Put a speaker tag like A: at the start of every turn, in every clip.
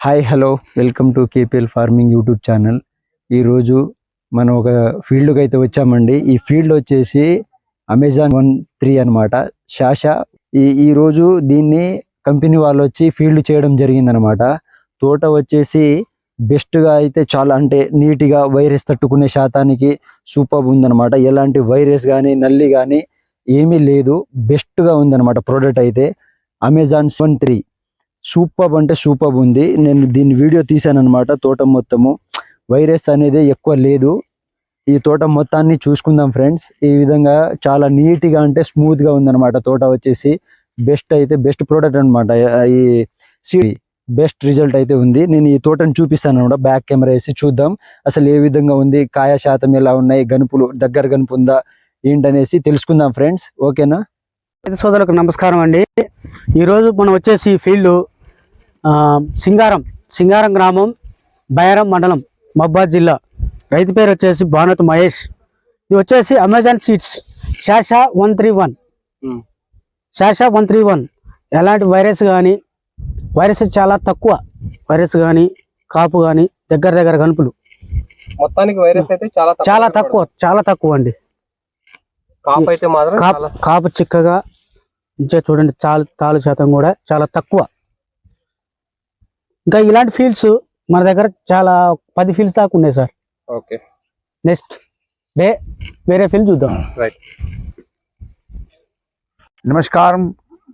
A: Hi hello welcome to KPL farming YouTube channel. ఈరోజు మనం ఒక ఫీల్డ్కి అయితే వచ్చామండి. ఈ ఫీల్డ్ వచ్చేసి అమెజాన్ వన్ త్రీ అనమాట శాష ఈ ఈ రోజు దీన్ని కంపెనీ వాళ్ళు వచ్చి ఫీల్డ్ చేయడం జరిగిందనమాట తోట వచ్చేసి బెస్ట్గా అయితే చాలా అంటే నీట్గా వైరస్ తట్టుకునే శాతానికి సూపర్ ఉందన్నమాట. ఎలాంటి వైరస్ కానీ నల్లి కానీ ఏమీ లేదు. బెస్ట్గా ఉందన్నమాట ప్రోడక్ట్ అయితే. అమెజాన్ వన్ త్రీ సూపర్ అంటే సూపర్ ఉంది. నేను దీని వీడియో తీసాను అనమాట తోట మొత్తము. వైరస్ అనేది ఎక్కువ లేదు. ఈ తోట మొత్తాన్ని చూసుకుందాం ఫ్రెండ్స్. ఈ విధంగా చాలా నీట్గా అంటే స్మూత్గా ఉందన్నమాట తోట వచ్చేసి. బెస్ట్ అయితే బెస్ట్ ప్రోడక్ట్ అనమాట ఈ సీడీ బెస్ట్ రిజల్ట్ అయితే ఉంది. నేను ఈ తోటను చూపిస్తాను అనమాట బ్యాక్ కెమెరా వేసి చూద్దాం. అసలు ఏ విధంగా ఉంది? కాయ శాతం ఎలా ఉన్నాయి? గనుపులు దగ్గర గనుపు ఉందా? ఏంటనేసి తెలుసుకుందాం ఫ్రెండ్స్. ఓకేనా?
B: సోదరులకు నమస్కారం అండి. ఈరోజు మనం వచ్చేసి ఫీల్డ్ సింగారం సింగారం గ్రామం బయారం మండలం మబ్బాద్ జిల్లా. రైతు పేరు వచ్చేసి భానుత్ మహేష్. ఇది వచ్చేసి అమెజాన్ సీడ్స్. శాషా వన్ త్రీ వన్. శాషా వన్ త్రీ వన్. ఎలాంటి వైరస్ కానీ వైరస్ చాలా తక్కువ వైరస్ కానీ కాపు కానీ దగ్గర దగ్గర కనుపులు
C: మొత్తానికి వైరస్ అయితే చాలా తక్కువ
B: చాలా తక్కువ చాలా తక్కువ అండి.
C: కాపు అయితే మాత్రం
B: కాపు చిక్కగా ఇంకా చూడండి చాలు తాలు శాతం కూడా చాలా తక్కువ. ఇంకా ఇలాంటి ఫీల్డ్స్ మన దగ్గర చాలా పది ఫీల్డ్స్ దాకా ఉన్నాయి సార్
C: ఓకే
B: నెక్స్ట్ వే వేరే ఫీల్డ్ చూద్దాం
C: రైట్
D: नमस्कार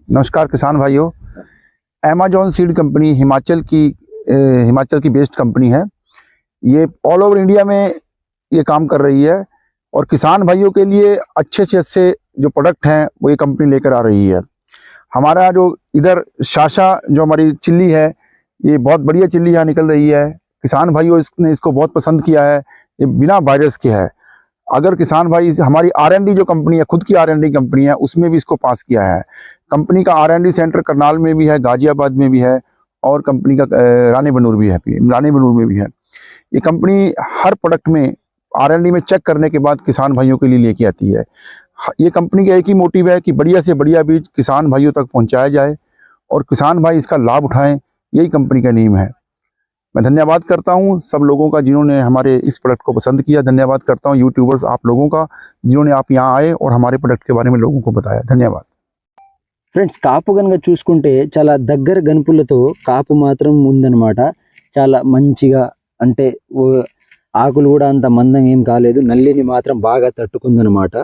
D: नमस्कार किसान भाइयों अमेजॉन सीड कंपनी हिमाचल की अ, हिमाचल की बेस्ड कंपनी है ये ऑल ओवर इंडिया में ये काम कर रही है और किसान भाइयों के लिए अच्छे से अच्छे जो प्रोडक्ट हैं वो ये कंपनी लेकर आ रही है हमारा जो इधर शाशा जो हमारी चिल्ली है ये बहुत बढ़िया चिल्ली यहाँ निकल रही है। किसान भाइयों, इसने इसको बहुत पसंद किया है। ये बिना वायरस के है। अगर किसान भाई, हमारी आरएनडी जो कंपनी है, खुद की आरएनडी कंपनी है, उसमें भी इसको पास किया है। कंपनी का आरएनडी सेंटर करनाल में भी है, गाजियाबाद में भी है, और कंपनी का रानी बनूर भी है रानी बनूर में भी है। ये कंपनी हर प्रोडक्ट में आरएनडी में चेक करने के बाद किसान भाइयों के लिए लेके आती है, ये कंपनी का एक ही मोटिव है कि बढ़िया से बढ़िया बीज किसान भाइयों तक पहुँचाया जाए, और किसान भाई इसका लाभ उठाएँ यही कंपनी का नीम है मैं धन्यवाद करता हूं सब लोगों का जिन्होंने हमारे इस प्रोडक्ट को पसंद किया धन्यवाद करता हूं यूट्यूबर्स आप लोगों का जिन्होंने आप यहाँ आए और हमारे प्रोडक्ट के बारे में लोगों को बताया धन्यवाद
A: ఫ్రెండ్స్ కాపు కనుక చూసుకుంటే చాలా దగ్గర గనుపులతో కాపు మాత్రం ఉందన్నమాట చాలా మంచిగా అంటే ఓ- ఆకులు కూడా అంత మందంగా ఏం కాలేదు నల్లిని మాత్రం బాగా తట్టుకుందనమాట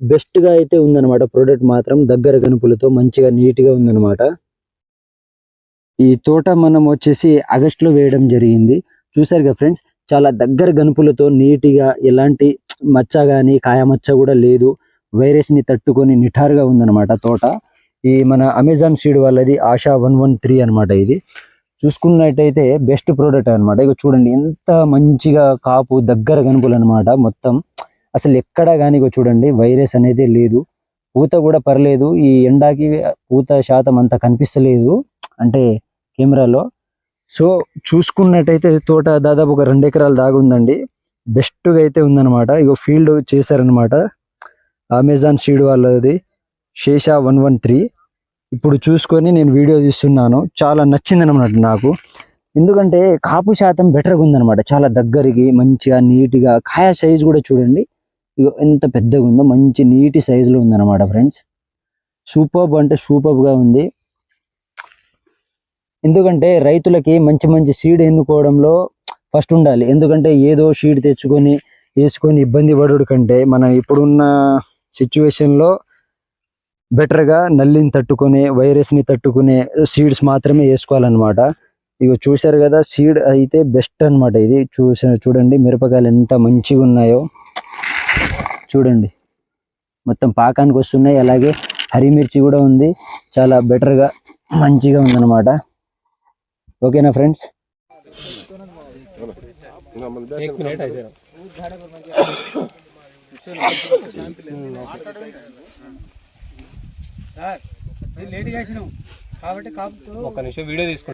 A: బెస్ట్గా అయితే ఉందన్నమాట ప్రోడక్ట్ మాత్రం దగ్గర గనుపులతో మంచిగా నీట్గా ఉందన్నమాట ఈ తోట మనం వచ్చేసి ఆగస్టులో వేయడం జరిగింది. చూసారు కదా ఫ్రెండ్స్ చాలా దగ్గర గనుపులతో నీటిగా ఎలాంటి మచ్చ కానీ కాయ మచ్చ కూడా లేదు. వైరస్ని తట్టుకొని నిఠారుగా ఉందన్నమాట తోట. ఈ మన అమెజాన్ సీడ్ వాళ్ళది ఆశా వన్ వన్ త్రీ అనమాట ఇది. చూసుకున్నట్టయితే బెస్ట్ ప్రోడక్ట్ అన్నమాట. ఇక చూడండి ఎంత మంచిగా కాపు దగ్గర కనుపులు అనమాట మొత్తం. అసలు ఎక్కడ కానీ ఇక చూడండి వైరస్ అనేది లేదు. పూత కూడా పర్లేదు ఈ ఎండాకి పూత శాతం అంత కనిపిస్తలేదు. అంటే కెమెరాలో. సో చూసుకున్నట్టయితే తోట దాదాపు ఒక రెండు ఎకరాల దాగుందండి ఉందండి. బెస్ట్గా అయితే ఉందన్నమాట. ఇగో ఫీల్డ్ చేశారనమాట అమెజాన్ సీడ్ వాళ్ళది. శేష వన్ వన్ త్రీ. ఇప్పుడు చూసుకొని నేను వీడియో తీస్తున్నాను. చాలా నచ్చింది అనమాట నాకు. ఎందుకంటే కాపు శాతం బెటర్గా ఉందన్నమాట. చాలా దగ్గరికి మంచిగా నీట్గా కాయ సైజ్ కూడా చూడండి. ఇగో ఎంత పెద్దగా ఉందో మంచి నీటి సైజులో ఉందన్నమాట ఫ్రెండ్స్. సూపర్బ్ అంటే సూపర్గా ఉంది. ఎందుకంటే రైతులకి మంచి మంచి సీడ్ ఎన్నుకోవడంలో ఫస్ట్ ఉండాలి. ఎందుకంటే ఏదో సీడ్ తెచ్చుకొని వేసుకొని ఇబ్బంది పడుడు కంటే మనం ఇప్పుడున్న సిచ్యువేషన్లో బెటర్గా నల్లిని తట్టుకునే వైరస్ని తట్టుకునే సీడ్స్ మాత్రమే వేసుకోవాలన్నమాట. ఇగో చూశారు కదా సీడ్ అయితే బెస్ట్ అన్నమాట ఇది. చూసా చూడండి మిరపకాయలు ఎంత మంచిగా ఉన్నాయో. చూడండి. మొత్తం పాకానికి వస్తున్నాయి. అలాగే హరిమిర్చి కూడా ఉంది. చాలా బెటర్గా మంచిగా ఉందన్నమాట. ఓకేనా ఫ్రెండ్స్?
B: సార్ లేట్ చేసినాం. కాబట్టి కాపుతూ
C: ఒక నిమిషం వీడియో తీసుకుంటాం.